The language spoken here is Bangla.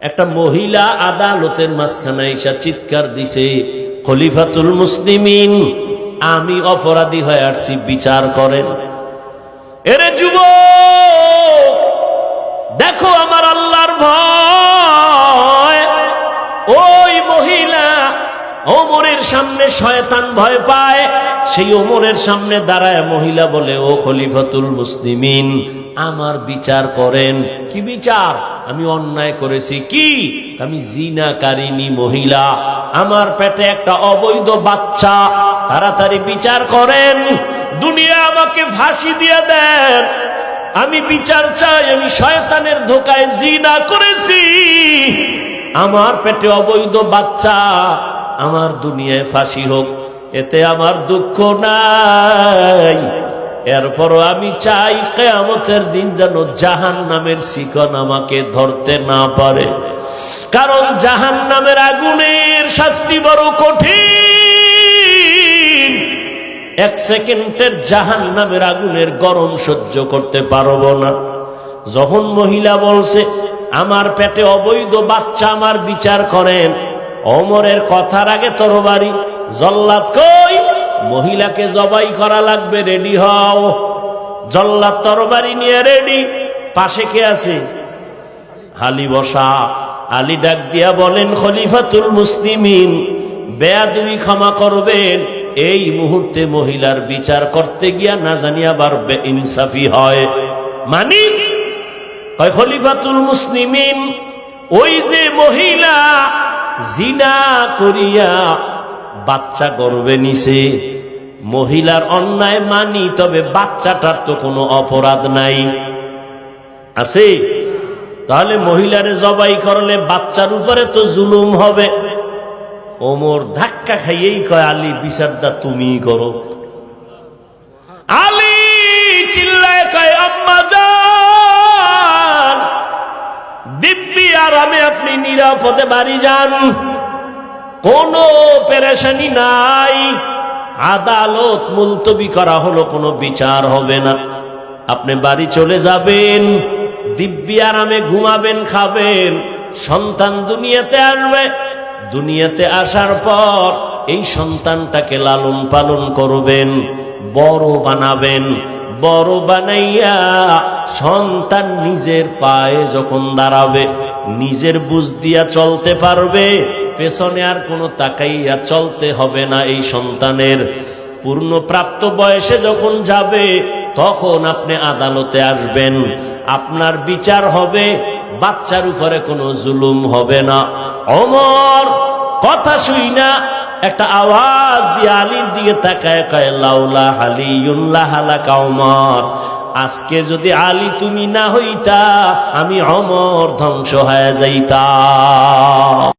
একটা মহিলা আদালতের মাঝখানে এসে চিৎকার দিছে, খলিফাতুল মুসলিমিন, আমি অপরাধী হয়ে আসছি, বিচার করেন। এরে যুব দেখো আমার আল্লাহর ভয়। ওই মহিলা ওমরের সামনে শয়তান ভয় পায়, সেই ওমরের সামনে দাঁড়ায় মহিলা বলে, ও খলিফাতুল মুসলিমিন, আমার বিচার করেন। কি বিচার? আমি অন্যায় করেছি কি? আমি জিনাকারিনী মহিলা। আমার পেটে একটা অবৈধ বাচ্চা। তাড়াতাড়ি বিচার করেন। দুনিয়া আমাকে ফাঁসি দিয়ে দেন। আমি বিচার চাই, আমি শয়তানের ধোকায় জিনা করেছি। আমার পেটে অবৈধ বাচ্চা। আমার দুনিয়ায় ফাঁসি হোক, এতে আমার দুঃখ নাই। এরপরও আমি চাই কেয়ামতের দিন যেন জাহান নামের শিকন আমাকে ধরতে না পারে। কারণ জাহান নামের আগুনের শাস্তি বড় কঠিন। এক সেকেন্ডের জাহান নামের আগুনের গরম সহ্য করতে পারব না। যখন মহিলা বলছে, আমার পেটে অবৈধ বাচ্চা আমার বিচার করেন। অমরের কথার আগে তরবারি জল্লাদ কই মহিলাকে জবাই করা লাগবে, রেডি হও। জল্লাদ তরবারি নিয়ে রেডি। পাশে কে আছে? আলী বসা। আলী ডাক দিয়া বলেন, খলিফাতুল মুসলিমিন বেয়াদুই ক্ষমা করবেন। এই মুহূর্তে মহিলার বিচার করতে গিয়া না জানি আবার ইনসাফি হয়। মানি? কয়, খলিফাতুল মুসলিমিন, ওই যে মহিলা জিনা করিয়া বাচ্চা গর্বে নিছে। মহিলার অন্যায় মানি, তবে বাচ্চাটার তো কোনো অপরাধ নাই। আছে? তাহলে মহিলারে জবাই করলে বাচ্চার উপরে তো জুলুম হবে। ওমর ধাক্কা খাইয়েই কয়, আলী বিচারটা তুমি করো। আলী চিল্লায় কয়, আম্মা যান দিব্যি আরামে আপনি নিরাপদে বাড়ি যান। কোনো পেরেশানি নাই। আদালত মুলতবি করা হলো, কোনো বিচার হবে না। আপনি বাড়ি চলে যাবেন, দিব্যি আরামে ঘুমাবেন, খাবেন। সন্তান দুনিয়াতে আসবে। দুনিয়াতে আসার পর এই সন্তানটাকে লালন পালন করবেন, বড় বানাবেন। বড় বানাইয়া সন্তান নিজের পায়ে যখন দাঁড়াবে, নিজের বুঝ দিয়া চলতে পারবে পেছনে আর কোনো তাকাইয়া চলতে হবে না এই সন্তানের। পূর্ণ প্রাপ্ত বয়সে যখন যাবে, তখন আপনি আদালতে আসবেন। আপনার বিচার হবে, বাচ্চার উপরে কোনো জুলুম হবে না। অমর, কথা শুই না, একটা আওয়াজ দিয়ে আলীর দিকে তাকায়, কয়, লাউলা হালি হালা কাউমর আজকে যদি আলী তুমি না হইতা, আমি অমর ধ্বংস হয়ে যাইতা।